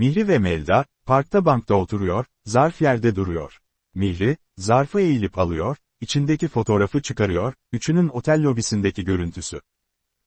Mihri ve Melda, parkta bankta oturuyor, zarf yerde duruyor. Mihri, zarfı eğilip alıyor, içindeki fotoğrafı çıkarıyor, üçünün otel lobisindeki görüntüsü.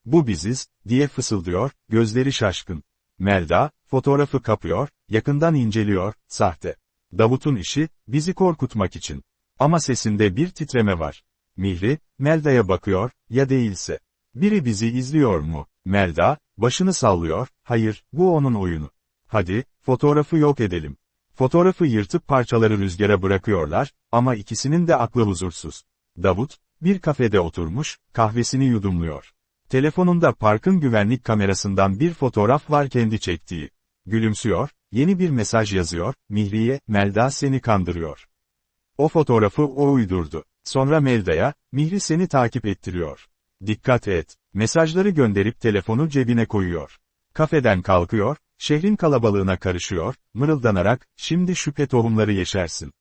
Bu biziz, diye fısıldıyor, gözleri şaşkın. Melda, fotoğrafı kapıyor, yakından inceliyor, sahte. Davut'un işi, bizi korkutmak için. Ama sesinde bir titreme var. Mihri, Melda'ya bakıyor, ya değilse. Biri bizi izliyor mu? Melda, başını sallıyor, hayır, bu onun oyunu. Hadi, fotoğrafı yok edelim. Fotoğrafı yırtıp parçaları rüzgara bırakıyorlar, ama ikisinin de aklı huzursuz. Davut, bir kafede oturmuş, kahvesini yudumluyor. Telefonunda parkın güvenlik kamerasından bir fotoğraf var kendi çektiği. Gülümsüyor, yeni bir mesaj yazıyor, Mihriye, Melda seni kandırıyor. O fotoğrafı o uydurdu. Sonra Melda'ya, Mihri seni takip ettiriyor. Dikkat et, mesajları gönderip telefonu cebine koyuyor. Kafeden kalkıyor, şehrin kalabalığına karışıyor, mırıldanarak, şimdi şüphe tohumları yeşersin.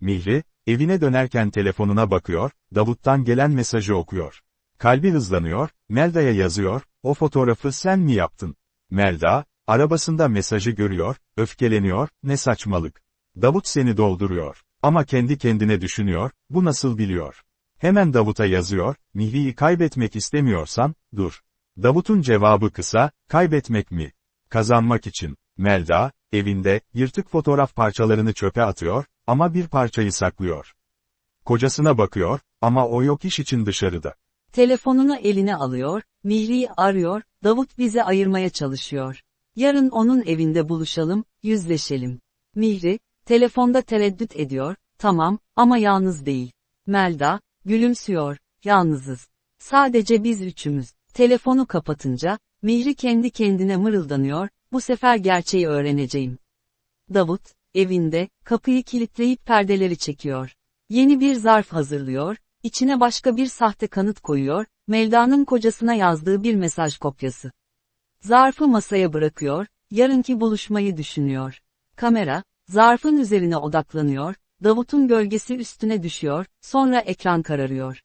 Mihri, evine dönerken telefonuna bakıyor, Davut'tan gelen mesajı okuyor. Kalbi hızlanıyor, Melda'ya yazıyor, o fotoğrafı sen mi yaptın? Melda, arabasında mesajı görüyor, öfkeleniyor, ne saçmalık. Davut seni dolduruyor. Ama kendi kendine düşünüyor, bu nasıl biliyor? Hemen Davut'a yazıyor, Mihri'yi kaybetmek istemiyorsan, dur. Davut'un cevabı kısa, kaybetmek mi? Kazanmak için. Melda, evinde, yırtık fotoğraf parçalarını çöpe atıyor, ama bir parçayı saklıyor. Kocasına bakıyor, ama o yok iş için dışarıda. Telefonunu eline alıyor, Mihri'yi arıyor, Davut bizi ayırmaya çalışıyor. Yarın onun evinde buluşalım, yüzleşelim. Mihri, telefonda tereddüt ediyor, tamam, ama yalnız değil. Melda, gülümsüyor, yalnızız. Sadece biz üçümüz. Telefonu kapatınca, Mihri kendi kendine mırıldanıyor, bu sefer gerçeği öğreneceğim. Davut, evinde, kapıyı kilitleyip perdeleri çekiyor. Yeni bir zarf hazırlıyor, içine başka bir sahte kanıt koyuyor, Melda'nın kocasına yazdığı bir mesaj kopyası. Zarfı masaya bırakıyor, yarınki buluşmayı düşünüyor. Kamera, zarfın üzerine odaklanıyor, Davut'un gölgesi üstüne düşüyor, sonra ekran kararıyor.